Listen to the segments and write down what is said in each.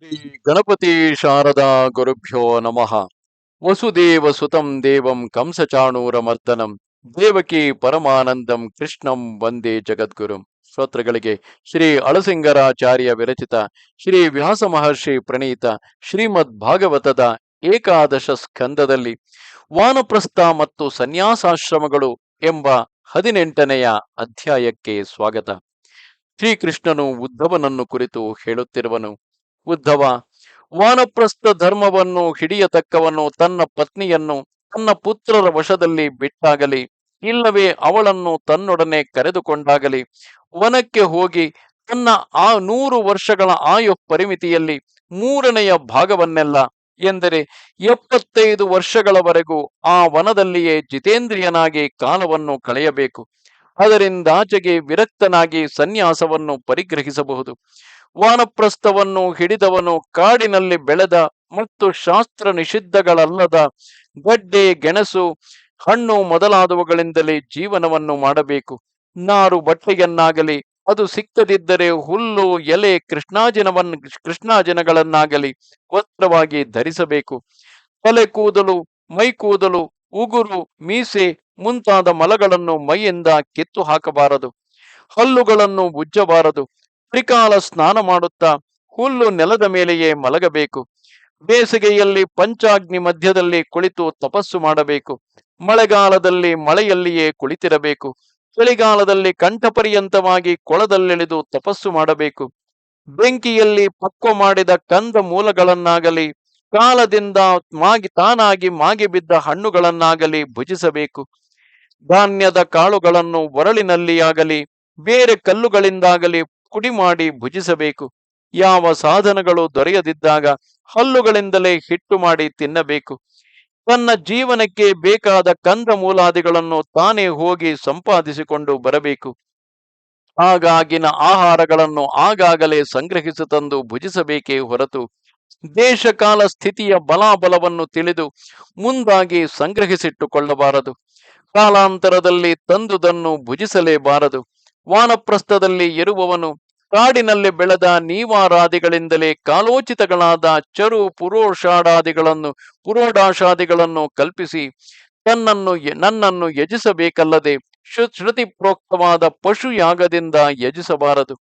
ಶ್ರೀ ಗಣಪತಿ ಶಾರದಾ ಗುರುಭ್ಯೋ ನಮಃ. ವಸುದೇವ ಸುತಂ ದೇವಂ ಕಂಸಚಾಣೂರಮರ್ದನಂ. ದೇವಕಿ ಪರಮಾನಂದಂ ಕೃಷ್ಣಂ ವಂದೇ ಜಗದ್ಗುರುಂ. ಸ್ತೋತ್ರಗಳಿಗೆ ಶ್ರೀ ಅಳಸಿಂಗರಾಚಾರ್ಯ ವಿರಚಿತ, ಶ್ರೀ ವ್ಯಾಸ ಮಹರ್ಷಿ ಪ್ರಣೀತ, ಶ್ರೀಮದ್ ಭಾಗವತದ ಏಕಾದಶ ಸ್ಕಂದದಲ್ಲಿ ವಾನಪ್ರಸ್ಥ ಮತ್ತು ಸನ್ಯಾಸಾಶ್ರಮಗಳು ಎಂಬ ಹದಿನೆಂಟನೆಯ ಅಧ್ಯಾಯಕ್ಕೆ ಸ್ವಾಗತ. ಶ್ರೀಕೃಷ್ಣನು ಉದ್ಧವನನ್ನು ಕುರಿತು ಹೇಳುತ್ತಿರುವನು ಉದ್ಧವ. ವಾನಪ್ರಸ್ಥ ಧರ್ಮವನ್ನು ಹಿಡಿಯತಕ್ಕವನು ತನ್ನ ಪತ್ನಿಯನ್ನು ತನ್ನ ಪುತ್ರರ ವಶದಲ್ಲಿ ಬಿಟ್ಟಾಗಲಿ, ಇಲ್ಲವೇ ಅವಳನ್ನು ತನ್ನೊಡನೆ ಕರೆದುಕೊಂಡಾಗಲಿ, ವನಕ್ಕೆ ಹೋಗಿ ತನ್ನ ಆ ನೂರು ವರ್ಷಗಳ ಆಯು ಪರಿಮಿತಿಯಲ್ಲಿ ಮೂರನೆಯ ಭಾಗವನ್ನೆಲ್ಲ ಎಂದರೆ ಎಪ್ಪತ್ತೈದು ವರ್ಷಗಳವರೆಗೂ ಆ ವನದಲ್ಲಿಯೇ ಜಿತೇಂದ್ರಿಯನಾಗಿ ಕಾಲವನ್ನು ಕಳೆಯಬೇಕು. ಅದರಿಂದಾಚೆಗೆ ವಿರಕ್ತನಾಗಿ ಸನ್ಯಾಸವನ್ನು ಪರಿಗ್ರಹಿಸಬಹುದು. ವಾನಪ್ರಸ್ಥವನ್ನು ಹಿಡಿದವನು ಕಾಡಿನಲ್ಲಿ ಬೆಳೆದ ಮತ್ತು ಶಾಸ್ತ್ರ ನಿಷಿದ್ಧಗಳಲ್ಲದ ಗಡ್ಡೆ, ಗೆಣಸು, ಹಣ್ಣು ಮೊದಲಾದವುಗಳಿಂದಲೇ ಜೀವನವನ್ನು ಮಾಡಬೇಕು. ನಾರು ಬಟ್ಟೆಯನ್ನಾಗಲಿ, ಅದು ಸಿಕ್ಕದಿದ್ದರೆ ಹುಲ್ಲು, ಎಲೆ ಕೃಷ್ಣಾಜನವನ್ನು ಕೃಷ್ಣಾಜನಗಳನ್ನಾಗಲಿ ವಸ್ತ್ರವಾಗಿ ಧರಿಸಬೇಕು. ತಲೆ ಕೂದಲು, ಮೈ ಕೂದಲು, ಉಗುರು, ಮೀಸೆ ಮುಂತಾದ ಮಲಗಳನ್ನು ಮೈಯಿಂದ ಕಿತ್ತು ಹಾಕಬಾರದು ಹಲ್ಲುಗಳನ್ನು ಉಜ್ಜಬಾರದು. ತ್ರಿಕಾಲ ಸ್ನಾನ ಮಾಡುತ್ತಾ ಹುಲ್ಲು ನೆಲದ ಮೇಲೆಯೇ ಮಲಗಬೇಕು. ಬೇಸಿಗೆಯಲ್ಲಿ ಪಂಚಾಗ್ನಿ ಮಧ್ಯದಲ್ಲಿ ಕುಳಿತು ತಪಸ್ಸು ಮಾಡಬೇಕು. ಮಳೆಗಾಲದಲ್ಲಿ ಮಳೆಯಲ್ಲಿಯೇ ಕುಳಿತಿರಬೇಕು. ಚಳಿಗಾಲದಲ್ಲಿ ಕಂಠಪರ್ಯಂತವಾಗಿ ಕೊಳದಲ್ಲೆಳೆದು ತಪಸ್ಸು ಮಾಡಬೇಕು. ಬೆಂಕಿಯಲ್ಲಿ ಪಕ್ವ ಮಾಡಿದ ಕಂದ ಮೂಲಗಳನ್ನಾಗಲಿ, ಕಾಲದಿಂದ ಮಾಗಿ ತಾನಾಗಿ ಮಾಗಿ ಬಿದ್ದ ಹಣ್ಣುಗಳನ್ನಾಗಲಿ ಭುಜಿಸಬೇಕು. ಧಾನ್ಯದ ಕಾಳುಗಳನ್ನು ಒರಳಿನಲ್ಲಿಯಾಗಲಿ, ಬೇರೆ ಕಲ್ಲುಗಳಿಂದಾಗಲಿ ಪುಡಿ ಮಾಡಿ ಭುಜಿಸಬೇಕು. ಯಾವ ಸಾಧನಗಳು ದೊರೆಯದಿದ್ದಾಗ ಹಲ್ಲುಗಳಿಂದಲೇ ಹಿಟ್ಟು ಮಾಡಿ ತಿನ್ನಬೇಕು. ತನ್ನ ಜೀವನಕ್ಕೆ ಬೇಕಾದ ಕಂದ ಮೂಲಾದಿಗಳನ್ನು ತಾನೇ ಹೋಗಿ ಸಂಪಾದಿಸಿಕೊಂಡು ಬರಬೇಕು. ಆಗಾಗಿನ ಆಹಾರಗಳನ್ನು ಆಗಾಗಲೇ ಸಂಗ್ರಹಿಸಿ ತಂದು ಭುಜಿಸಬೇಕೇ ಹೊರತು ದೇಶಕಾಲ ಸ್ಥಿತಿಯ ಬಲಾಬಲವನ್ನು ತಿಳಿದು ಮುಂದಾಗಿ ಸಂಗ್ರಹಿಸಿಟ್ಟುಕೊಳ್ಳಬಾರದು. ಕಾಲಾಂತರದಲ್ಲಿ ತಂದುದನ್ನು ಭುಜಿಸಲೇಬಾರದು. ವಾನಪ್ರಸ್ಥದಲ್ಲಿ ಇರುವವನು ಕಾಡಿನಲ್ಲಿ ಬೆಳೆದ ನೀವಾರಾದಿಗಳಿಂದಲೇ ಕಾಲೋಚಿತಗಳಾದ ಚರು ಪುರೋಷಾಡಾದಿಗಳನ್ನು ಪುರೋಡಾಶಾದಿಗಳನ್ನು ಕಲ್ಪಿಸಿ ತನ್ನನ್ನು ನನ್ನನ್ನು ಯಜಿಸಬೇಕಲ್ಲದೆ ಶ್ರುತಿ ಪ್ರೋಕ್ತವಾದ ಪಶು ಯಾಗದಿಂದ ಯಜಿಸಬಾರದು.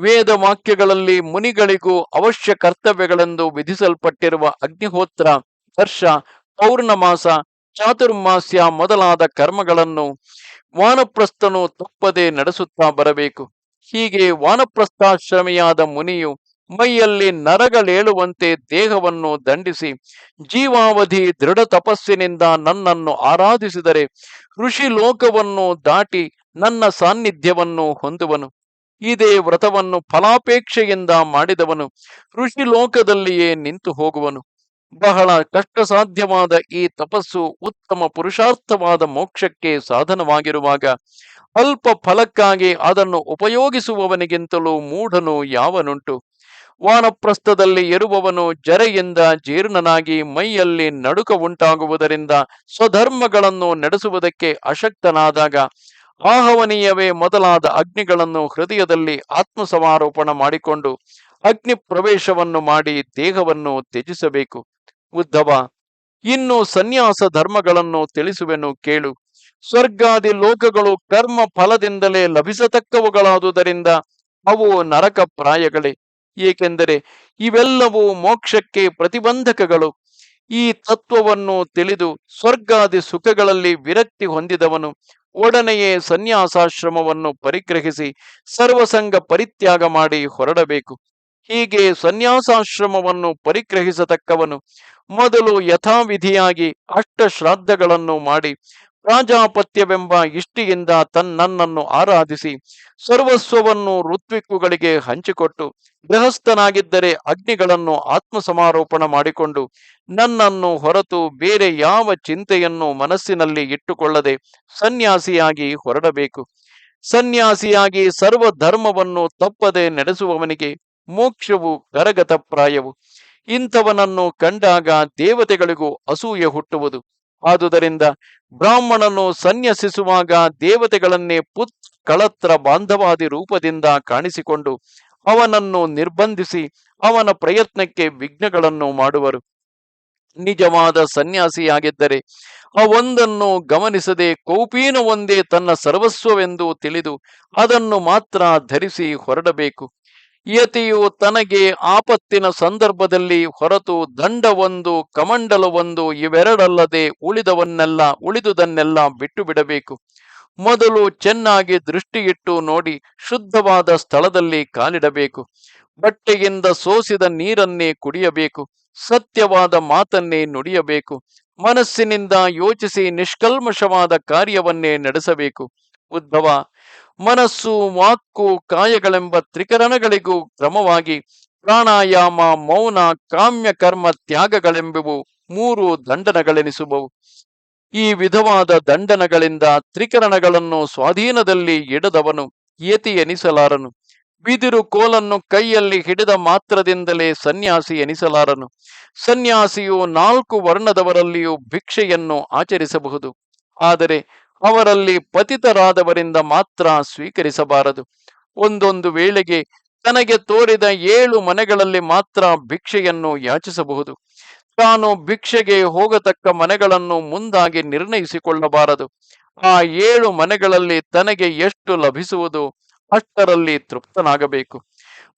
ವೇದ ವಾಕ್ಯಗಳಲ್ಲಿ ಮುನಿಗಳಿಗೂ ಅವಶ್ಯ ಕರ್ತವ್ಯಗಳೆಂದು ವಿಧಿಸಲ್ಪಟ್ಟಿರುವ ಅಗ್ನಿಹೋತ್ರ, ಹರ್ಷ, ಪೌರ್ಣಮಾಸ ಚಾತುರ್ಮಾಸ್ಯ ಮೊದಲಾದ ಕರ್ಮಗಳನ್ನು ವಾನಪ್ರಸ್ಥನು ತಪ್ಪದೆ ನಡೆಸುತ್ತಾ ಬರಬೇಕು. ಹೀಗೆ ವಾನಪ್ರಸ್ಥಾಶ್ರಮಿಯಾದ ಮುನಿಯು ಮೈಯಲ್ಲಿ ನರಗಳೇಳುವಂತೆ ದೇಹವನ್ನು ದಂಡಿಸಿ, ಜೀವಾವಧಿ ದೃಢ ತಪಸ್ಸಿನಿಂದ ನನ್ನನ್ನು ಆರಾಧಿಸಿದರೆ ಋಷಿ ಲೋಕವನ್ನು ದಾಟಿ ನನ್ನ ಸಾನ್ನಿಧ್ಯವನ್ನು ಹೊಂದುವನು. ಇದೇ ವ್ರತವನ್ನು ಫಲಾಪೇಕ್ಷೆಯಿಂದ ಮಾಡಿದವನು ಋಷಿ ಲೋಕದಲ್ಲಿಯೇ ನಿಂತು ಹೋಗುವನು ಬಹಳ ಕಷ್ಟ ಸಾಧ್ಯವಾದ ಈ ತಪಸ್ಸು ಉತ್ತಮ ಪುರುಷಾರ್ಥವಾದ ಮೋಕ್ಷಕ್ಕೆ ಸಾಧನವಾಗಿರುವಾಗ ಅಲ್ಪ ಫಲಕ್ಕಾಗಿ ಅದನ್ನು ಉಪಯೋಗಿಸುವವನಿಗಿಂತಲೂ ಮೂಢನು ಯಾವನುಂಟು? ವಾನಪ್ರಸ್ಥದಲ್ಲಿ ಇರುವವನು ಜರೆಯಿಂದ ಜೀರ್ಣನಾಗಿ ಮೈಯಲ್ಲಿ ನಡುಕ ಉಂಟಾಗುವುದರಿಂದ ಸ್ವಧರ್ಮಗಳನ್ನು ನಡೆಸುವುದಕ್ಕೆ ಅಶಕ್ತನಾದಾಗ ಆಹವನೀಯವೇ ಮೊದಲಾದ ಅಗ್ನಿಗಳನ್ನು ಹೃದಯದಲ್ಲಿ ಆತ್ಮಸಮಾರೋಪಣ ಮಾಡಿಕೊಂಡು ಅಗ್ನಿ ಪ್ರವೇಶವನ್ನು ಮಾಡಿ ದೇಹವನ್ನು ತ್ಯಜಿಸಬೇಕು. ಉದ್ಧವ ಇನ್ನು ಸನ್ಯಾಸ ಧರ್ಮಗಳನ್ನು ತಿಳಿಸುವೆನು ಕೇಳು. ಸ್ವರ್ಗಾದಿ ಲೋಕಗಳು ಕರ್ಮ ಫಲದಿಂದಲೇ ಲಭಿಸತಕ್ಕವುಗಳಾದುದರಿಂದ ಅವು ನರಕ ಪ್ರಾಯಗಳೇ. ಏಕೆಂದರೆ ಇವೆಲ್ಲವೂ ಮೋಕ್ಷಕ್ಕೆ ಪ್ರತಿಬಂಧಕಗಳು. ಈ ತತ್ವವನ್ನು ತಿಳಿದು ಸ್ವರ್ಗಾದಿ ಸುಖಗಳಲ್ಲಿ ವಿರಕ್ತಿ ಹೊಂದಿದವನು ಒಡನೆಯೇ ಸನ್ಯಾಸಾಶ್ರಮವನ್ನು ಪರಿಗ್ರಹಿಸಿ ಸರ್ವಸಂಗ ಪರಿತ್ಯಾಗ ಮಾಡಿ ಹೊರಡಬೇಕು. ಹೀಗೆ ಸನ್ಯಾಸಾಶ್ರಮವನ್ನು ಪರಿಗ್ರಹಿಸತಕ್ಕವನು ಮೊದಲು ಯಥಾವಿಧಿಯಾಗಿ ಅಷ್ಟ ಶ್ರಾದ್ದಗಳನ್ನು ಮಾಡಿ ಪ್ರಾಜಾಪತ್ಯವೆಂಬ ಇಷ್ಟಿಯಿಂದ ತನ್ನನ್ನು ಆರಾಧಿಸಿ ಸರ್ವಸ್ವವನ್ನು ಋತ್ವಿಕ್ಕುಗಳಿಗೆ ಹಂಚಿಕೊಟ್ಟು ಗೃಹಸ್ಥನಾಗಿದ್ದರೆ ಅಗ್ನಿಗಳನ್ನು ಆತ್ಮಸಮಾರೋಪಣ ಮಾಡಿಕೊಂಡು ನನ್ನನ್ನು ಹೊರತು ಬೇರೆ ಯಾವ ಚಿಂತೆಯನ್ನು ಮನಸ್ಸಿನಲ್ಲಿ ಇಟ್ಟುಕೊಳ್ಳದೆ ಸನ್ಯಾಸಿಯಾಗಿ ಹೊರಡಬೇಕು. ಸನ್ಯಾಸಿಯಾಗಿ ಸರ್ವ ಧರ್ಮವನ್ನು ತಪ್ಪದೆ ನಡೆಸುವವನಿಗೆ ಮೋಕ್ಷವು ಕರಗತಪ್ರಾಯವು ಇಂಥವನನ್ನು ಕಂಡಾಗ ದೇವತೆಗಳಿಗೂ ಅಸೂಯೆ ಹುಟ್ಟುವುದು. ಆದುದರಿಂದ ಬ್ರಾಹ್ಮಣನು ಸನ್ಯಸಿಸುವಾಗ ದೇವತೆಗಳನ್ನೇ ಪುತ್, ಕಳತ್ರ ಬಾಂಧವಾದಿ ರೂಪದಿಂದ ಕಾಣಿಸಿಕೊಂಡು ಅವನನ್ನು ನಿರ್ಬಂಧಿಸಿ ಅವನ ಪ್ರಯತ್ನಕ್ಕೆ ವಿಘ್ನಗಳನ್ನು ಮಾಡುವರು. ನಿಜವಾದ ಸನ್ಯಾಸಿಯಾಗಿದ್ದರೆ ಅವೊಂದನ್ನು ಗಮನಿಸದೆ ಕೌಪೀನ ತನ್ನ ಸರ್ವಸ್ವವೆಂದು ತಿಳಿದು ಅದನ್ನು ಮಾತ್ರ ಧರಿಸಿ ಹೊರಡಬೇಕು. ಯತಿಯು ತನಗೆ ಆಪತ್ತಿನ ಸಂದರ್ಭದಲ್ಲಿ ಹೊರತು ದಂಡವೊಂದು, ಕಮಂಡಲವೊಂದು ಇವೆರಡಲ್ಲದೆ ಉಳಿದವನ್ನೆಲ್ಲ, ಉಳಿದುದನ್ನೆಲ್ಲ ಬಿಟ್ಟು ಬಿಡಬೇಕು ಮೊದಲು ಚೆನ್ನಾಗಿ ದೃಷ್ಟಿಯಿಟ್ಟು ನೋಡಿ ಶುದ್ಧವಾದ ಸ್ಥಳದಲ್ಲಿ ಕಾಲಿಡಬೇಕು. ಬಟ್ಟೆಯಿಂದ ಸೋಸಿದ ನೀರನ್ನೇ ಕುಡಿಯಬೇಕು. ಸತ್ಯವಾದ ಮಾತನ್ನೇ ನುಡಿಯಬೇಕು. ಮನಸ್ಸಿನಿಂದ ಯೋಚಿಸಿ ನಿಷ್ಕಲ್ಮಶವಾದ ಕಾರ್ಯವನ್ನೇ ನಡೆಸಬೇಕು. ಉದ್ಭವ ಮನಸ್ಸು ವಾಕು ಕಾಯಗಳೆಂಬ ತ್ರಿಕರಣಗಳಿಗೂ ಕ್ರಮವಾಗಿ ಪ್ರಾಣಾಯಾಮ, ಮೌನ, ಕಾಮ್ಯ ಕರ್ಮ ತ್ಯಾಗಗಳೆಂಬುವು ಮೂರು ದಂಡನಗಳೆನಿಸುವವು. ಈ ವಿಧವಾದ ದಂಡನಗಳಿಂದ ತ್ರಿಕರಣಗಳನ್ನು ಸ್ವಾಧೀನದಲ್ಲಿ ಇಡದವನು ಯತಿ ಎನಿಸಲಾರನು. ಬಿದಿರು ಕೋಲನ್ನು ಕೈಯಲ್ಲಿ ಹಿಡಿದ ಮಾತ್ರದಿಂದಲೇ ಸನ್ಯಾಸಿ ಎನಿಸಲಾರನು. ಸನ್ಯಾಸಿಯು ನಾಲ್ಕು ವರ್ಣದವರಲ್ಲಿಯೂ ಭಿಕ್ಷೆಯನ್ನು ಆಚರಿಸಬಹುದು. ಆದರೆ ಅವರಲ್ಲಿ ಪತಿತರಾದವರಿಂದ ಮಾತ್ರ ಸ್ವೀಕರಿಸಬಾರದು. ಒಂದೊಂದು ವೇಳೆಗೆ ತನಗೆ ತೋರಿದ ಏಳು ಮನೆಗಳಲ್ಲಿ ಮಾತ್ರ ಭಿಕ್ಷೆಯನ್ನು ಯಾಚಿಸಬಹುದು. ತಾನು ಭಿಕ್ಷೆಗೆ ಹೋಗತಕ್ಕ ಮನೆಗಳನ್ನು ಮುಂದಾಗಿ ನಿರ್ಣಯಿಸಿಕೊಳ್ಳಬಾರದು. ಆ ಏಳು ಮನೆಗಳಲ್ಲಿ ತನಗೆ ಎಷ್ಟು ಲಭಿಸುವುದು ಅಷ್ಟರಲ್ಲಿ ತೃಪ್ತನಾಗಬೇಕು.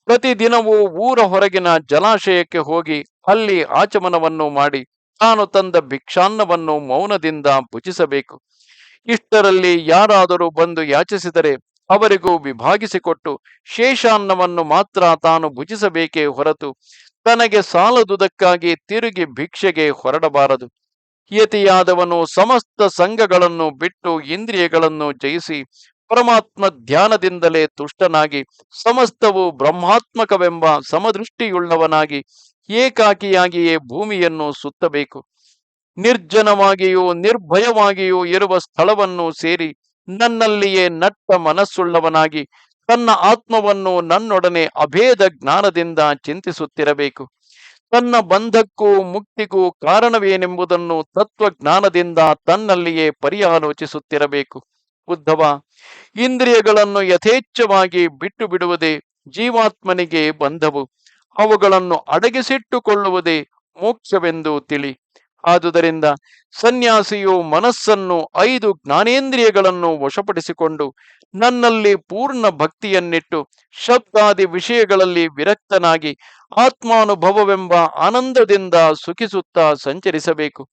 ಪ್ರತಿದಿನವೂ ಊರ ಹೊರಗಿನ ಜಲಾಶಯಕ್ಕೆ ಹೋಗಿ ಅಲ್ಲಿ ಆಚಮನವನ್ನು ಮಾಡಿ ತಾನು ತಂದ ಭಿಕ್ಷಾನ್ನವನ್ನು ಮೌನದಿಂದ ಭುಜಿಸಬೇಕು. ಇಷ್ಟರಲ್ಲಿ ಯಾರಾದರೂ ಬಂದು ಯಾಚಿಸಿದರೆ ಅವರಿಗೂ ವಿಭಾಗಿಸಿಕೊಟ್ಟು ಶೇಷಾನ್ನವನ್ನು ಮಾತ್ರ ತಾನು ಭುಜಿಸಬೇಕೇ ಹೊರತು ತನಗೆ ಸಾಲದುದಕ್ಕಾಗಿ ತಿರುಗಿ ಭಿಕ್ಷೆಗೆ ಹೊರಡಬಾರದು. ಯತಿಯಾದವನು ಸಮಸ್ತ ಸಂಘಗಳನ್ನು ಬಿಟ್ಟು ಇಂದ್ರಿಯಗಳನ್ನು ಜಯಿಸಿ ಪರಮಾತ್ಮ ಧ್ಯಾನದಿಂದಲೇ ತುಷ್ಟನಾಗಿ ಸಮಸ್ತವು ಬ್ರಹ್ಮಾತ್ಮಕವೆಂಬ ಸಮದೃಷ್ಟಿಯುಳ್ಳವನಾಗಿ ಏಕಾಕಿಯಾಗಿಯೇ ಭೂಮಿಯನ್ನು ಸುತ್ತಬೇಕು. ನಿರ್ಜನವಾಗಿಯೂ ನಿರ್ಭಯವಾಗಿಯೂ ಇರುವ ಸ್ಥಳವನ್ನು ಸೇರಿ ನನ್ನಲ್ಲಿಯೇ ನಟ್ಟ ಮನಸ್ಸುಳ್ಳವನಾಗಿ ತನ್ನ ಆತ್ಮವನ್ನು ನನ್ನೊಡನೆ ಅಭೇದ ಜ್ಞಾನದಿಂದ ಚಿಂತಿಸುತ್ತಿರಬೇಕು. ತನ್ನ ಬಂಧಕ್ಕೂ ಮುಕ್ತಿಗೂ ಕಾರಣವೇನೆಂಬುದನ್ನು ತತ್ವಜ್ಞಾನದಿಂದ ತನ್ನಲ್ಲಿಯೇ ಪರ್ಯಾಲೋಚಿಸುತ್ತಿರಬೇಕು. ಉದ್ಧವ ಇಂದ್ರಿಯಗಳನ್ನು ಯಥೇಚ್ಛವಾಗಿ ಬಿಟ್ಟು ಬಿಡುವುದೇ ಜೀವಾತ್ಮನಿಗೆ ಬಂಧವು. ಅವುಗಳನ್ನು ಅಡಗಿಸಿಟ್ಟುಕೊಳ್ಳುವುದೇ ಮೋಕ್ಷವೆಂದು ತಿಳಿ. ಆದುದರಿಂದ ಸನ್ಯಾಸಿಯು ಮನಸ್ಸನ್ನು ಐದು ಜ್ಞಾನೇಂದ್ರಿಯಗಳನ್ನು ವಶಪಡಿಸಿಕೊಂಡು ನನ್ನಲ್ಲಿ ಪೂರ್ಣ ಭಕ್ತಿಯನ್ನಿಟ್ಟು ಶಬ್ದಾದಿ ವಿಷಯಗಳಲ್ಲಿ ವಿರಕ್ತನಾಗಿ ಆತ್ಮಾನುಭವವೆಂಬ ಆನಂದದಿಂದ ಸುಖಿಸುತ್ತಾ ಸಂಚರಿಸಬೇಕು.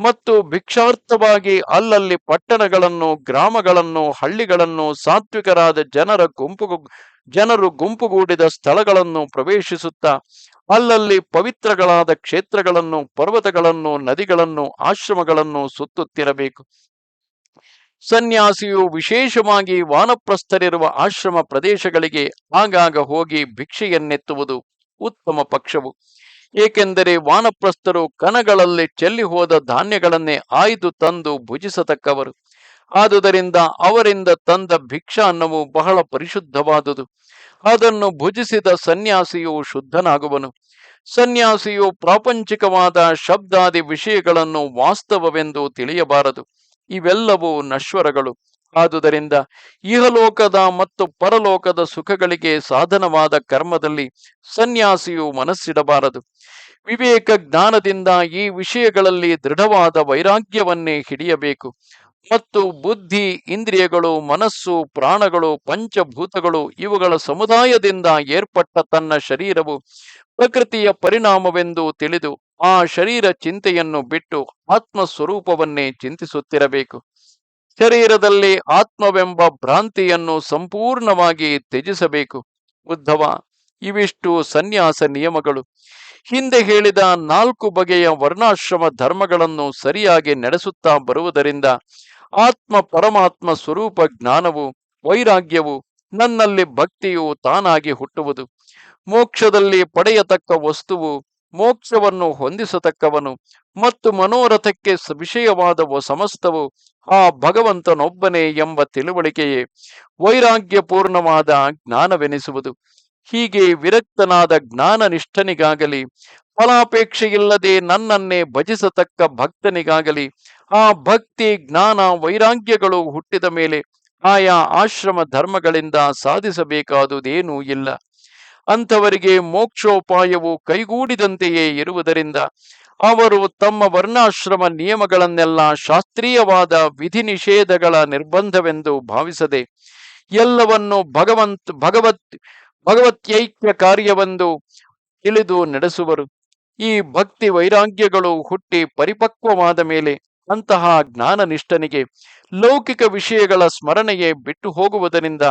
ಮತ್ತು ಭಿಕ್ಷಾರ್ಥವಾಗಿ ಅಲ್ಲಲ್ಲಿ ಪಟ್ಟಣಗಳನ್ನು, ಗ್ರಾಮಗಳನ್ನು, ಹಳ್ಳಿಗಳನ್ನು, ಸಾತ್ವಿಕರಾದ ಜನರ ಗುಂಪು ಜನರು ಗುಂಪುಗೂಡಿದ ಸ್ಥಳಗಳನ್ನು ಪ್ರವೇಶಿಸುತ್ತಾ ಅಲ್ಲಲ್ಲಿ ಪವಿತ್ರಗಳಾದ ಕ್ಷೇತ್ರಗಳನ್ನು, ಪರ್ವತಗಳನ್ನು, ನದಿಗಳನ್ನು, ಆಶ್ರಮಗಳನ್ನು ಸುತ್ತುತ್ತಿರಬೇಕು. ಸನ್ಯಾಸಿಯು ವಿಶೇಷವಾಗಿ ವಾನಪ್ರಸ್ಥರಿರುವ ಆಶ್ರಮ ಪ್ರದೇಶಗಳಿಗೆ ಆಗಾಗ ಹೋಗಿ ಭಿಕ್ಷೆಯನ್ನೆತ್ತುವುದು ಉತ್ತಮ ಪಕ್ಷವು. ಏಕೆಂದರೆ ವಾನಪ್ರಸ್ಥರು ಕಣಗಳಲ್ಲಿ ಚೆಲ್ಲಿ ಹೋದ ಧಾನ್ಯಗಳನ್ನೇ ಆಯ್ದು ತಂದು ಭುಜಿಸತಕ್ಕವರು. ಆದುದರಿಂದ ಅವರಿಂದ ತಂದ ಭಿಕ್ಷಾನ್ನವು ಬಹಳ ಪರಿಶುದ್ಧವಾದುದು. ಅದನ್ನು ಭುಜಿಸಿದ ಸನ್ಯಾಸಿಯು ಶುದ್ಧನಾಗುವನು. ಸನ್ಯಾಸಿಯು ಪ್ರಾಪಂಚಿಕವಾದ ಶಬ್ದಾದಿ ವಿಷಯಗಳನ್ನು ವಾಸ್ತವವೆಂದು ತಿಳಿಯಬಾರದು. ಇವೆಲ್ಲವೂ ನಶ್ವರಗಳು. ಆದುದರಿಂದ ಇಹಲೋಕದ ಮತ್ತು ಪರಲೋಕದ ಸುಖಗಳಿಗೆ ಸಾಧನವಾದ ಕರ್ಮದಲ್ಲಿ ಸನ್ಯಾಸಿಯು ಮನಸ್ಸಿಡಬಾರದು. ವಿವೇಕ ಜ್ಞಾನದಿಂದ ಈ ವಿಷಯಗಳಲ್ಲಿ ದೃಢವಾದ ವೈರಾಗ್ಯವನ್ನೇ ಹಿಡಿಯಬೇಕು. ಮತ್ತು ಬುದ್ಧಿ, ಇಂದ್ರಿಯಗಳು, ಮನಸ್ಸು, ಪ್ರಾಣಗಳು, ಪಂಚಭೂತಗಳು ಇವುಗಳ ಸಮುದಾಯದಿಂದ ಏರ್ಪಟ್ಟ ತನ್ನ ಶರೀರವು ಪ್ರಕೃತಿಯ ಪರಿಣಾಮವೆಂದು ತಿಳಿದು ಆ ಶರೀರ ಚಿಂತೆಯನ್ನು ಬಿಟ್ಟು ಆತ್ಮ ಸ್ವರೂಪವನ್ನೇ ಚಿಂತಿಸುತ್ತಿರಬೇಕು. ಶರೀರದಲ್ಲಿ ಆತ್ಮವೆಂಬ ಭ್ರಾಂತಿಯನ್ನು ಸಂಪೂರ್ಣವಾಗಿ ತ್ಯಜಿಸಬೇಕು. ಉದ್ಧವ ಇವಿಷ್ಟು ಸನ್ಯಾಸ ನಿಯಮಗಳು. ಹಿಂದೆ ಹೇಳಿದ ನಾಲ್ಕು ಬಗೆಯ ವರ್ಣಾಶ್ರಮ ಧರ್ಮಗಳನ್ನು ಸರಿಯಾಗಿ ನಡೆಸುತ್ತಾ ಬರುವುದರಿಂದ ಆತ್ಮ ಪರಮಾತ್ಮ ಸ್ವರೂಪ ಜ್ಞಾನವು, ವೈರಾಗ್ಯವು, ನನ್ನಲ್ಲಿ ಭಕ್ತಿಯು ತಾನಾಗಿ ಹುಟ್ಟುವುದು. ಮೋಕ್ಷದಲ್ಲಿ ಪಡೆಯತಕ್ಕ ವಸ್ತುವು, ಮೋಕ್ಷವನ್ನು ಹೊಂದಿಸತಕ್ಕವನು ಮತ್ತು ಮನೋರಥಕ್ಕೆ ವಿಷಯವಾದ ಸಮಸ್ತವು ಆ ಭಗವಂತನೊಬ್ಬನೇ ಎಂಬ ತಿಳುವಳಿಕೆಯೇ ವೈರಾಗ್ಯಪೂರ್ಣವಾದ ಜ್ಞಾನವೆನಿಸುವುದು. ಹೀಗೆ ವಿರಕ್ತನಾದ ಜ್ಞಾನನಿಷ್ಠನಿಗಾಗಲಿ, ಫಲಾಪೇಕ್ಷೆಯಿಲ್ಲದೆ ನನ್ನನ್ನೇ ಭಜಿಸತಕ್ಕ ಭಕ್ತನಿಗಾಗಲಿ, ಆ ಭಕ್ತಿ, ಜ್ಞಾನ, ವೈರಾಗ್ಯಗಳು ಹುಟ್ಟಿದ ಮೇಲೆ ಆಯಾ ಆಶ್ರಮ ಧರ್ಮಗಳಿಂದ ಸಾಧಿಸಬೇಕಾದುದೇನೂ ಇಲ್ಲ. ಅಂಥವರಿಗೆ ಮೋಕ್ಷೋಪಾಯವು ಕೈಗೂಡಿದಂತೆಯೇ ಇರುವುದರಿಂದ ಅವರು ತಮ್ಮ ವರ್ಣಾಶ್ರಮ ನಿಯಮಗಳನ್ನೆಲ್ಲ ಶಾಸ್ತ್ರೀಯವಾದ ವಿಧಿ ನಿಷೇಧಗಳ ನಿರ್ಬಂಧವೆಂದು ಭಾವಿಸದೆ ಎಲ್ಲವನ್ನು ಭಗವಂತ್, ಭಗವತ್ ಭಗವತ್ಯೈಕ್ಯ ಕಾರ್ಯವೆಂದು ತಿಳಿದು ನಡೆಸುವರು. ಈ ಭಕ್ತಿ ವೈರಾಗ್ಯಗಳು ಹುಟ್ಟಿ ಪರಿಪಕ್ವವಾದ ಮೇಲೆ ಅಂತಹ ಜ್ಞಾನ ನಿಷ್ಠನಿಗೆ ಲೌಕಿಕ ವಿಷಯಗಳ ಸ್ಮರಣೆಯೇ ಬಿಟ್ಟು ಹೋಗುವುದರಿಂದ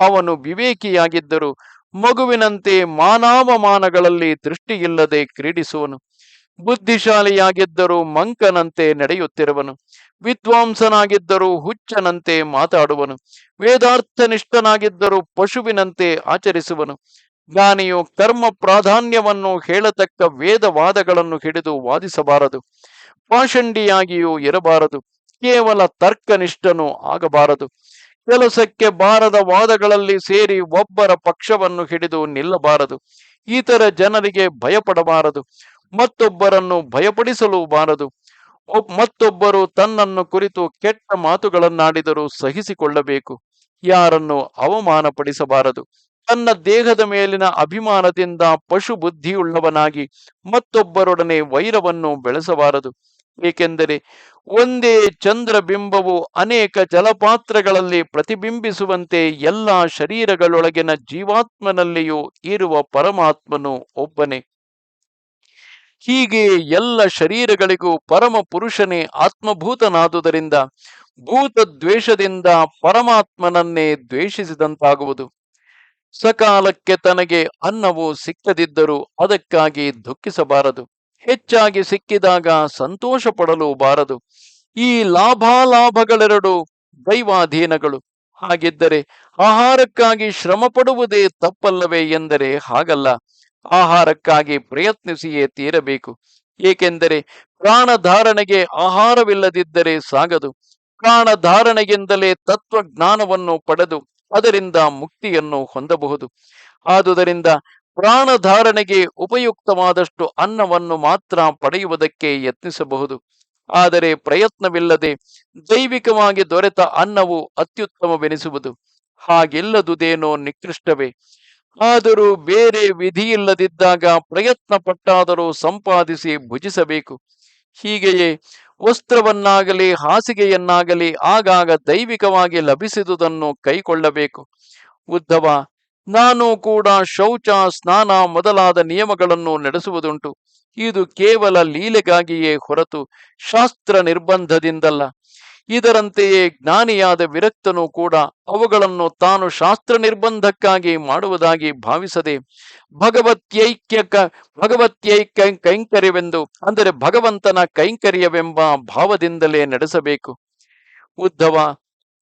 ಅವನು ವಿವೇಕಿಯಾಗಿದ್ದರು ಮಗುವಿನಂತೆ ಮಾನಾವಮಾನಗಳಲ್ಲಿ ದೃಷ್ಟಿಯಿಲ್ಲದೆ ಕ್ರೀಡಿಸುವನು. ಬುದ್ಧಿಶಾಲಿಯಾಗಿದ್ದರೂ ಮಂಕನಂತೆ ನಡೆಯುತ್ತಿರುವನು. ವಿದ್ವಾಂಸನಾಗಿದ್ದರೂ ಹುಚ್ಚನಂತೆ ಮಾತಾಡುವನು. ವೇದಾರ್ಥನಿಷ್ಠನಾಗಿದ್ದರೂ ಪಶುವಿನಂತೆ ಆಚರಿಸುವನು. ಜ್ಞಾನಿಯು ಕರ್ಮ ಪ್ರಾಧಾನ್ಯವನ್ನು ಹೇಳತಕ್ಕ ವೇದವಾದಗಳನ್ನು ಹಿಡಿದು ವಾದಿಸಬಾರದು. ಪಾಷಂಡಿಯಾಗಿಯೂ ಇರಬಾರದು. ಕೇವಲ ತರ್ಕನಿಷ್ಠನು ಆಗಬಾರದು. ಕೆಲಸಕ್ಕೆ ಬಾರದ ವಾದಗಳಲ್ಲಿ ಸೇರಿ ಒಬ್ಬರ ಪಕ್ಷವನ್ನು ಹಿಡಿದು ನಿಲ್ಲಬಾರದು. ಇತರ ಜನರಿಗೆ ಭಯಪಡಬಾರದು. ಮತ್ತೊಬ್ಬರನ್ನು ಭಯಪಡಿಸಲು ಬಾರದು. ಮತ್ತೊಬ್ಬರು ತನ್ನನ್ನು ಕುರಿತು ಕೆಟ್ಟ ಮಾತುಗಳನ್ನಾಡಿದರೂ ಸಹಿಸಿಕೊಳ್ಳಬೇಕು. ಯಾರನ್ನು ಅವಮಾನಪಡಿಸಬಾರದು. ತನ್ನ ದೇಹದ ಮೇಲಿನ ಅಭಿಮಾನದಿಂದ ಪಶು ಬುದ್ಧಿಯುಳ್ಳವನಾಗಿ ಮತ್ತೊಬ್ಬರೊಡನೆ ವೈರವನ್ನು ಬೆಳೆಸಬಾರದು. ಏಕೆಂದರೆ ಒಂದೇ ಚಂದ್ರಬಿಂಬವು ಅನೇಕ ಜಲಪಾತ್ರಗಳಲ್ಲಿ ಪ್ರತಿಬಿಂಬಿಸುವಂತೆ ಎಲ್ಲ ಶರೀರಗಳೊಳಗಿನ ಜೀವಾತ್ಮನಲ್ಲಿಯೂ ಇರುವ ಪರಮಾತ್ಮನು ಒಬ್ಬನೇ. ಹೀಗೆ ಎಲ್ಲ ಶರೀರಗಳಿಗೂ ಪರಮ ಪುರುಷನೇ ಆತ್ಮಭೂತನಾದುದರಿಂದ ಭೂತ ದ್ವೇಷದಿಂದ ಪರಮಾತ್ಮನನ್ನೇ ದ್ವೇಷಿಸಿದಂತಾಗುವುದು. ಸಕಾಲಕ್ಕೆ ತನಗೆ ಅನ್ನವು ಸಿಕ್ಕದಿದ್ದರೂ ಅದಕ್ಕಾಗಿ ದುಃಖಿಸಬಾರದು. ಹೆಚ್ಚಾಗಿ ಸಿಕ್ಕಿದಾಗ ಸಂತೋಷ ಪಡಲು ಬಾರದು ಈ ಲಾಭಾಲಾಭಗಳೆರಡು ದೈವಾಧೀನಗಳು. ಹಾಗಿದ್ದರೆ ಆಹಾರಕ್ಕಾಗಿ ಶ್ರಮ ಪಡುವುದೇ ತಪ್ಪಲ್ಲವೇ ಎಂದರೆ ಹಾಗಲ್ಲ. ಆಹಾರಕ್ಕಾಗಿ ಪ್ರಯತ್ನಿಸಿಯೇ ತೀರಬೇಕು. ಏಕೆಂದರೆ ಪ್ರಾಣಧಾರಣೆಗೆ ಆಹಾರವಿಲ್ಲದಿದ್ದರೆ ಸಾಗದು. ಪ್ರಾಣಧಾರಣೆಗಿಂದಲೇ ತತ್ವಜ್ಞಾನವನ್ನು ಪಡೆದು ಅದರಿಂದ ಮುಕ್ತಿಯನ್ನು ಹೊಂದಬಹುದು. ಆದುದರಿಂದ ಪ್ರಾಣಧಾರಣೆಗೆ ಉಪಯುಕ್ತವಾದಷ್ಟು ಅನ್ನವನ್ನು ಮಾತ್ರ ಪಡೆಯುವುದಕ್ಕೆ ಯತ್ನಿಸಬಹುದು. ಆದರೆ ಪ್ರಯತ್ನವಿಲ್ಲದೆ ದೈವಿಕವಾಗಿ ದೊರೆತ ಅನ್ನವು ಅತ್ಯುತ್ತಮವೆನಿಸುವುದು. ಹಾಗಿಲ್ಲದುದೇನೋ ನಿಕೃಷ್ಟವೇ. ಆದರೂ ಬೇರೆ ವಿಧಿಯಿಲ್ಲದಿದ್ದಾಗ ಪ್ರಯತ್ನ ಪಟ್ಟಾದರೂ ಸಂಪಾದಿಸಿ ಭುಜಿಸಬೇಕು. ಹೀಗೆಯೇ ವಸ್ತ್ರವನ್ನಾಗಲಿ ಹಾಸಿಗೆಯನ್ನಾಗಲಿ ಆಗಾಗ ದೈವಿಕವಾಗಿ ಲಭಿಸಿದುದನ್ನು ಕೈಕೊಳ್ಳಬೇಕು. ಉದ್ಧವ ನಾನು ಕೂಡ ಶೌಚ, ಸ್ನಾನ ಮೊದಲಾದ ನಿಯಮಗಳನ್ನು ನಡೆಸುವುದುಂಟು. ಇದು ಕೇವಲ ಲೀಲೆಗಾಗಿಯೇ ಹೊರತು ಶಾಸ್ತ್ರ ನಿರ್ಬಂಧದಿಂದಲ್ಲ. ಇದರಂತೆಯೇ ಜ್ಞಾನಿಯಾದ ವಿರಕ್ತನು ಕೂಡ ಅವುಗಳನ್ನು ತಾನು ಶಾಸ್ತ್ರ ನಿರ್ಬಂಧಕ್ಕಾಗಿ ಮಾಡುವುದಾಗಿ ಭಾವಿಸದೆ ಭಗವತ್ಯೈಕ್ಯ ಭಗವತ್ಯೈಕ್ಯ ಕೈಂಕರ್ಯವೆಂದು, ಅಂದರೆ ಭಗವಂತನ ಕೈಂಕರ್ಯವೆಂಬ ಭಾವದಿಂದಲೇ ನಡೆಸಬೇಕು. ಉದ್ಧವ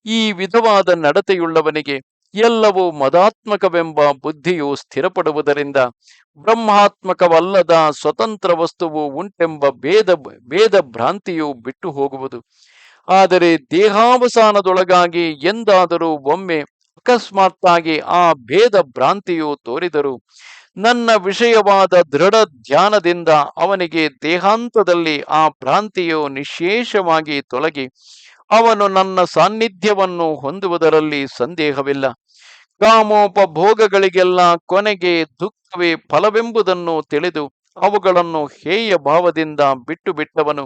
ಈ ವಿಧವಾದ ನಡತೆಯುಳ್ಳವನಿಗೆ ಎಲ್ಲವೂ ಮದಾತ್ಮಕವೆಂಬ ಬುದ್ಧಿಯು ಸ್ಥಿರಪಡುವುದರಿಂದ ಬ್ರಹ್ಮಾತ್ಮಕವಲ್ಲದ ಸ್ವತಂತ್ರ ವಸ್ತುವು ಉಂಟೆಂಬ ಭೇದ ಭೇದ ಭ್ರಾಂತಿಯು ಬಿಟ್ಟು ಹೋಗುವುದು. ಆದರೆ ದೇಹಾವಸಾನದೊಳಗಾಗಿ ಎಂದಾದರೂ ಒಮ್ಮೆ ಅಕಸ್ಮಾತ್ತಾಗಿ ಆ ಭೇದ ಭ್ರಾಂತಿಯು ತೋರಿದರು ನನ್ನ ವಿಷಯವಾದ ದೃಢ ಧ್ಯಾನದಿಂದ ಅವನಿಗೆ ದೇಹಾಂತದಲ್ಲಿ ಆ ಭ್ರಾಂತಿಯು ನಿಶೇಷವಾಗಿ ತೊಲಗಿ ಅವನು ನನ್ನ ಸಾನ್ನಿಧ್ಯವನ್ನು ಹೊಂದುವುದರಲ್ಲಿ ಸಂದೇಹವಿಲ್ಲ. ಕಾಮೋಪಭೋಗಗಳಿಗೆಲ್ಲ ಕೊನೆಗೆ ದುಃಖವೇ ಫಲವೆಂಬುದನ್ನು ತಿಳಿದು ಅವುಗಳನ್ನು ಹೇಯ ಭಾವದಿಂದ ಬಿಟ್ಟು ಬಿಟ್ಟವನು.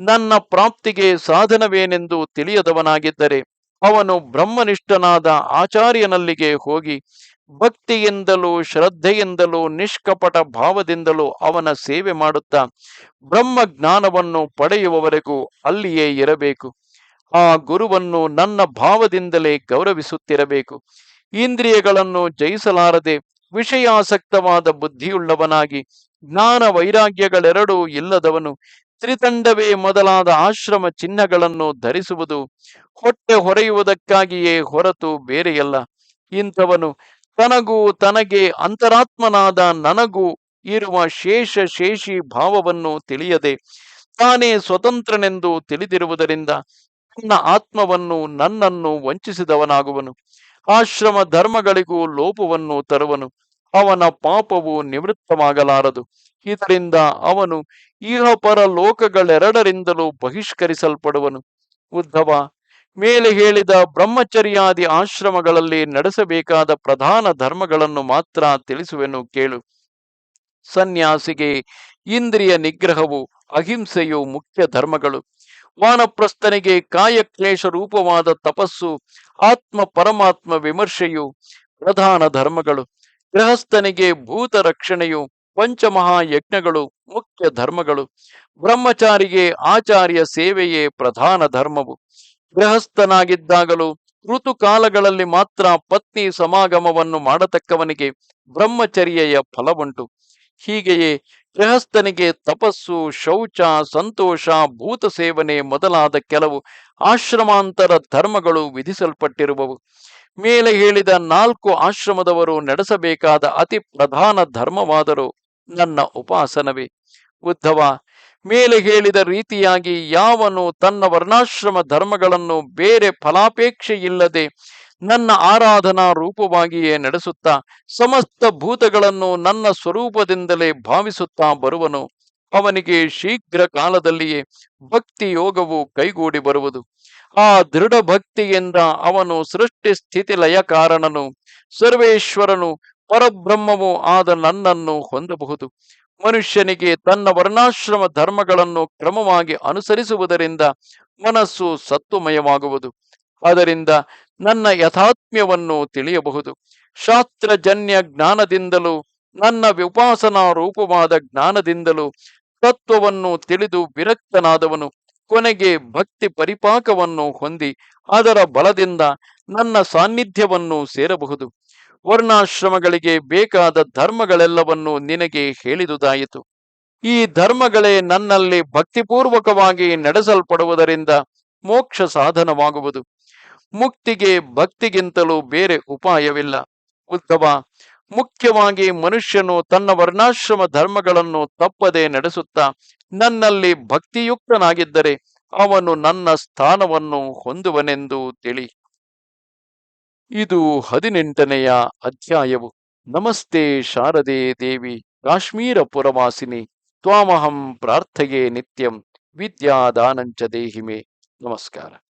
ನನ್ನ ಪ್ರಾಪ್ತಿಗೆ ಸಾಧನವೇನೆಂದು ತಿಳಿಯದವನಾಗಿದ್ದರೆ ಅವನು ಬ್ರಹ್ಮನಿಷ್ಠನಾದ ಆಚಾರ್ಯನಲ್ಲಿಗೆ ಹೋಗಿ ಭಕ್ತಿಯಿಂದಲೂ ಶ್ರದ್ಧೆಯಿಂದಲೂ ನಿಷ್ಕಪಟ ಭಾವದಿಂದಲೂ ಅವನ ಸೇವೆ ಮಾಡುತ್ತಾ ಬ್ರಹ್ಮ ಜ್ಞಾನವನ್ನು ಪಡೆಯುವವರೆಗೂ ಅಲ್ಲಿಯೇ ಇರಬೇಕು. ಆ ಗುರುವನ್ನು ನನ್ನ ಭಾವದಿಂದಲೇ ಗೌರವಿಸುತ್ತಿರಬೇಕು. ಇಂದ್ರಿಯಗಳನ್ನು ಜಯಿಸಲಾರದೆ ವಿಷಯಾಸಕ್ತವಾದ ಬುದ್ಧಿಯುಳ್ಳವನಾಗಿ ಜ್ಞಾನ ವೈರಾಗ್ಯಗಳೆರಡೂ ಇಲ್ಲದವನು ತ್ರಿತಂಡವೇ ಮೊದಲಾದ ಆಶ್ರಮ ಚಿಹ್ನಗಳನ್ನು ಧರಿಸುವುದು ಹೊಟ್ಟೆ ಹೊರೆಯುವುದಕ್ಕಾಗಿಯೇ ಹೊರತು ಬೇರೆಯಲ್ಲ. ಇಂಥವನು ತನಗೂ ತನಗೆ ಅಂತರಾತ್ಮನಾದ ನನಗೂ ಇರುವ ಶೇಷ ಶೇಷಿ ಭಾವವನ್ನು ತಿಳಿಯದೆ ತಾನೇ ಸ್ವತಂತ್ರನೆಂದು ತಿಳಿದಿರುವುದರಿಂದ ತನ್ನ ಆತ್ಮವನ್ನು ನನ್ನನ್ನು ವಂಚಿಸಿದವನಾಗುವನು. ಆಶ್ರಮ ಧರ್ಮಗಳಿಗೂ ಲೋಪವನ್ನು ತರುವನು. ಅವನ ಪಾಪವು ನಿವೃತ್ತವಾಗಲಾರದು. ಇದರಿಂದ ಅವನು ಇಹಪರ ಲೋಕಗಳೆರಡರಿಂದಲೂ ಬಹಿಷ್ಕರಿಸಲ್ಪಡುವನು. ಉದ್ಧವ, ಮೇಲೆ ಹೇಳಿದ ಬ್ರಹ್ಮಚರ್ಯಾದಿ ಆಶ್ರಮಗಳಲ್ಲಿ ನಡೆಸಬೇಕಾದ ಪ್ರಧಾನ ಧರ್ಮಗಳನ್ನು ಮಾತ್ರ ತಿಳಿಸುವೆನು ಕೇಳು. ಸನ್ಯಾಸಿಗೆ ಇಂದ್ರಿಯ ನಿಗ್ರಹವು ಅಹಿಂಸೆಯು ಮುಖ್ಯ ಧರ್ಮಗಳು. ವಾನಪ್ರಸ್ಥನಿಗೆ ಕಾಯಕ್ಲೇಶ ರೂಪವಾದ ತಪಸ್ಸು ಆತ್ಮ ಪರಮಾತ್ಮ ವಿಮರ್ಶೆಯು ಪ್ರಧಾನ ಧರ್ಮಗಳು. ಗೃಹಸ್ಥನಿಗೆ ಭೂತ ರಕ್ಷಣೆಯು ಪಂಚಮಹಾಯಜ್ಞಗಳು, ಮುಖ್ಯ ಧರ್ಮಗಳು, ಬ್ರಹ್ಮಚಾರಿಗೆ ಆಚಾರ್ಯ ಸೇವೆಯೇ ಪ್ರಧಾನ ಧರ್ಮವು. ಗೃಹಸ್ಥನಾಗಿದ್ದಾಗಲೂ ಋತುಕಾಲಗಳಲ್ಲಿ ಮಾತ್ರ ಪತ್ನಿ ಸಮಾಗಮವನ್ನು ಮಾಡತಕ್ಕವನಿಗೆ ಬ್ರಹ್ಮಚರ್ಯೆಯ ಫಲವುಂಟು. ಹೀಗೆಯೇ ಗೃಹಸ್ಥನಿಗೆ ತಪಸ್ಸು, ಶೌಚ, ಸಂತೋಷ, ಭೂತ ಸೇವನೆ ಮೊದಲಾದ ಕೆಲವು ಆಶ್ರಮಾಂತರ ಧರ್ಮಗಳು ವಿಧಿಸಲ್ಪಟ್ಟಿರುವವು. ಮೇಲೆ ಹೇಳಿದ ನಾಲ್ಕು ಆಶ್ರಮದವರು ನಡೆಸಬೇಕಾದ ಅತಿ ಪ್ರಧಾನ ಧರ್ಮವಾದರೂ ನನ್ನ ಉಪಾಸನವೇ. ಉದ್ಧವ ಮೇಲೆ ಹೇಳಿದ ರೀತಿಯಾಗಿ ಯಾವನು ತನ್ನ ವರ್ಣಾಶ್ರಮ ಧರ್ಮಗಳನ್ನು ಬೇರೆ ಫಲಾಪೇಕ್ಷೆಯಿಲ್ಲದೆ ನನ್ನ ಆರಾಧನಾ ರೂಪವಾಗಿಯೇ ನಡೆಸುತ್ತಾ, ಸಮಸ್ತ ಭೂತಗಳನ್ನು ನನ್ನ ಸ್ವರೂಪದಿಂದಲೇ ಭಾವಿಸುತ್ತಾ ಬರುವನು. ಅವನಿಗೆ ಶೀಘ್ರ ಕಾಲದಲ್ಲಿಯೇ ಭಕ್ತಿ ಯೋಗವು ಕೈಗೂಡಿ ಬರುವುದು. ಆ ದೃಢ ಭಕ್ತಿಯಿಂದ ಅವನು ಸೃಷ್ಟಿ ಸ್ಥಿತಿ ಲಯ ಕಾರಣನು ಸರ್ವೇಶ್ವರನು, ಪರಬ್ರಹ್ಮವೂ ಆದ ನನ್ನನ್ನು ಹೊಂದಬಹುದು. ಮನುಷ್ಯನಿಗೆ ತನ್ನ ವರ್ಣಾಶ್ರಮ ಧರ್ಮಗಳನ್ನು ಕ್ರಮವಾಗಿ ಅನುಸರಿಸುವುದರಿಂದ ಮನಸ್ಸು ಸತ್ವಮಯವಾಗುವುದು ಅದರಿಂದ ನನ್ನ ಯಥಾತ್ಮ್ಯವನ್ನು ತಿಳಿಯಬಹುದು. ಶಾಸ್ತ್ರಜನ್ಯ ಜ್ಞಾನದಿಂದಲೂ, ನನ್ನ ವಿಪಾಸನಾ ರೂಪವಾದ ಜ್ಞಾನದಿಂದಲೂ ತತ್ವವನ್ನು ತಿಳಿದು ವಿರಕ್ತನಾದವನು ಕೊನೆಗೆ ಭಕ್ತಿ ಪರಿಪಾಕವನ್ನು ಹೊಂದಿ ಅದರ ಬಲದಿಂದ ನನ್ನ ಸಾನ್ನಿಧ್ಯವನ್ನು ಸೇರಬಹುದು. ವರ್ಣಾಶ್ರಮಗಳಿಗೆ ಬೇಕಾದ ಧರ್ಮಗಳೆಲ್ಲವನ್ನು ನಿನಗೆ ಹೇಳಿದುದಾಯಿತು. ಈ ಧರ್ಮಗಳೇ ನನ್ನಲ್ಲಿ ಭಕ್ತಿಪೂರ್ವಕವಾಗಿ ನಡೆಸಲ್ಪಡುವುದರಿಂದ ಮೋಕ್ಷ ಸಾಧನವಾಗುವುದು. ಮುಕ್ತಿಗೆ ಭಕ್ತಿಗಿಂತಲೂ ಬೇರೆ ಉಪಾಯವಿಲ್ಲ. ಉದ್ಧವ ಮುಖ್ಯವಾಗಿ ಮನುಷ್ಯನು ತನ್ನ ವರ್ಣಾಶ್ರಮ ಧರ್ಮಗಳನ್ನು ತಪ್ಪದೆ ನಡೆಸುತ್ತಾ ನನ್ನಲ್ಲಿ ಭಕ್ತಿಯುಕ್ತನಾಗಿದ್ದರೆ ಅವನು ನನ್ನ ಸ್ಥಾನವನ್ನು ಹೊಂದುವನೆಂದು ತಿಳಿ. ಇದು ಹದಿನೆಂಟನೆಯ ಅಧ್ಯಾಯವು. ನಮಸ್ತೆ ಶಾರದೆ ದೇವಿ ಕಾಶ್ಮೀರ ಪುರವಾಸಿನಿ ತ್ವಾಮಹಂ ಪ್ರಾರ್ಥಯೇ ನಿತ್ಯಂ, ವಿದ್ಯಾದಾನಂಚ ದೇಹಿಮೆ. ನಮಸ್ಕಾರ.